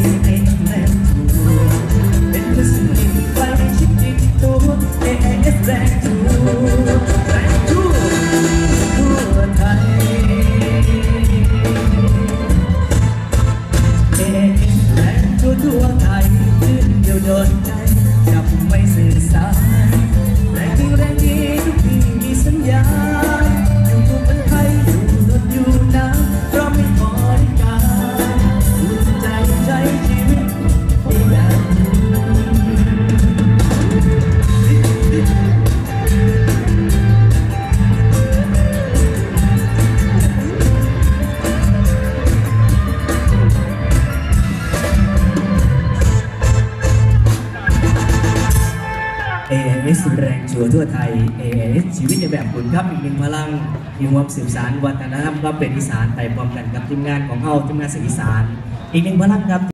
this. AIS แรงชัวทั่วไทย AIS ชีวิตในแบบคุณครับอีกหนึ่งพลังที่รวมสืบสารวัฒนธรรมความเป็นอีสานไปพร้อมกันกับทีมงานของเฮาทีมงานสีอีสาน อีกหนึ่งพลังครับ